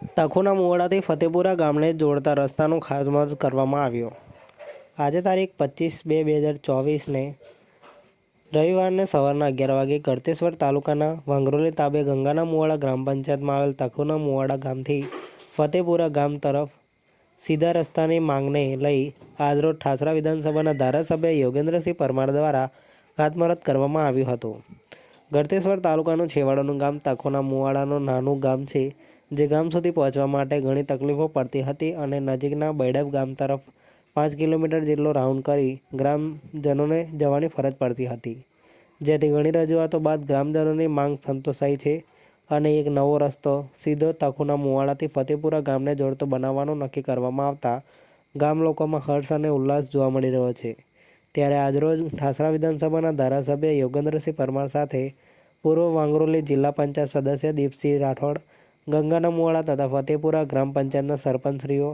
તખોના મુવાડાથી ફતેપુરા ગામને જોડતા રસ્તાનો ખાતમત કરવામાં આવ્યો. આજે તારીખ પચીસ બે બે હજાર ચોવીસને રવિવારને સવારના અગિયાર વાગે ગળતેશ્વર તાલુકાના વાંગરોલી તાબે ગંગાના મુવાડા ગ્રામ પંચાયતમાં આવેલ તખુના મુવાડા ગામથી ફતેપુરા ગામ તરફ સીધા રસ્તાની માંગને લઈ આજરોજ ઠાસરા વિધાનસભાના ધારાસભ્ય યોગેન્દ્રસિંહ પરમાર દ્વારા ખાતમુહૂર્ત કરવામાં આવ્યું હતું. ગળતેશ્વર તાલુકાનું છેવાડાનું ગામ તખોના મુવાડાનું નાનું ગામ છે. જે ગામ સુધી પહોંચવા માટે ઘણી તકલીફો પડતી હતી અને નજીકના બૈડપ ગામ તરફ પાંચ કિલોમીટર જેટલો રાઉન્ડ કરી ગ્રામજનોને જવાની ફરજ પડતી હતી. જેથી ઘણી રજૂઆતો બાદ ગ્રામજનોની માંગ સંતોષાઈ છે અને એક નવો રસ્તો સીધો તખુના મુવાડાથી ફતેપુરા ગામને જોડતો બનાવવાનું નક્કી કરવામાં આવતા ગામ લોકોમાં હર્ષ અને ઉલ્લાસ જોવા મળી રહ્યો છે. ત્યારે આજરોજ ઠાસરા વિધાનસભાના ધારાસભ્ય યોગેન્દ્રસિંહ પરમાર સાથે પૂર્વ વાંગરોલી જિલ્લા પંચાયત સદસ્ય દીપસિંહ રાઠોડ ગંગાના મુવાડા તથા ફતેપુરા ગ્રામ પંચાયતના સરપંચશ્રીઓ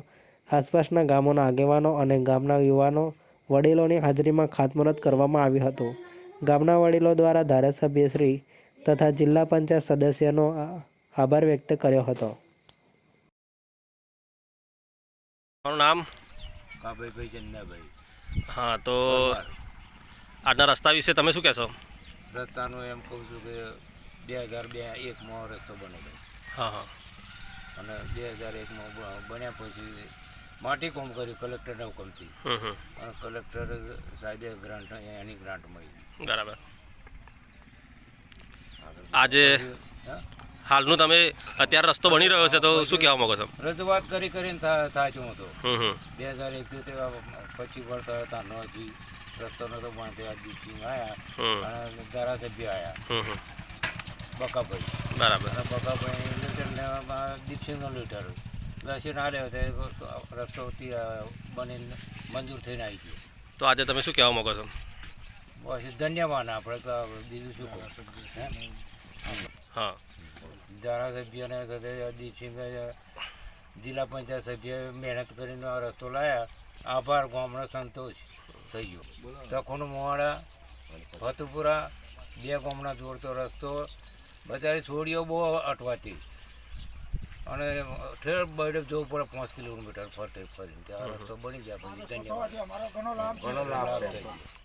આસપાસના ગામોના આગેવાનો અને ગામના યુવાનો વડીલોની હાજરીમાં ખાતમુહૂર્ત કરવામાં આવ્યું હતું. ગામના વડીલો દ્વારા ધારાસભ્યશ્રી તથા જિલ્લા પંચાયત સદસ્યનો આભાર વ્યક્ત કર્યો હતો. મારું નામ? કાભાઈભાઈ ચંદાભાઈ હા તો. આજના રસ્તા વિશે તમે શું કહેશો? રસ્તાનું એમ કહું છું કે બે હજાર બે એકમાં રસ્તો બનેલો હા હા. અને બે હજાર એકમાં બન્યા પછી માટી કોમ કર્યું કલેક્ટરના હુકમથી. અને કલેક્ટર સાહેબે ગ્રાન્ટ એની ગ્રાન્ટ મળી. બરાબર. આજે હા? હાલનું તમે અત્યારે રસ્તો બની રહ્યો છે તો શું કહેવા માંગો છો? રજૂઆત કરી કરીને થાય થાચ્યો હતો હમ હમ. બે હજાર એકથી તે પછી વળતા હતા ન હજી રસ્તો નતો પણ તે આવ્યા. અને ધારાસભ્ય આવ્યા. બકાભાઈ. બરાબર. બકાભાઈ દીપસિંહનો લીટર લસીને આવ્યો તે રસ્તો ત્યાં બનીને મંજૂર થઈને આવી ગયો. તો આજે તમે શું કહેવા માગો છો? બસ ધન્યવાદ આપણે તો બીજું શું કહું? હે? હા. ધારાસભ્યને સાથે દીપસિંહ જિલ્લા પંચાયત સભ્ય મહેનત કરીને આ રસ્તો લાવ્યા આભાર ગામનો સંતોષ થઈ ગયો. તખોનું મોવાડા ફતુપુરા બે ગામના જોડતો રસ્તો બધા છોડીઓ બહુ અટવાતી. અને ઠેર બળે જવું પડે પાંચ કિલોમીટર ફરતે ફરીને. ત્યાં રસ્તો બની જાય પછી ધન્યવાદ. ઘણો લાભ થઈ ગયો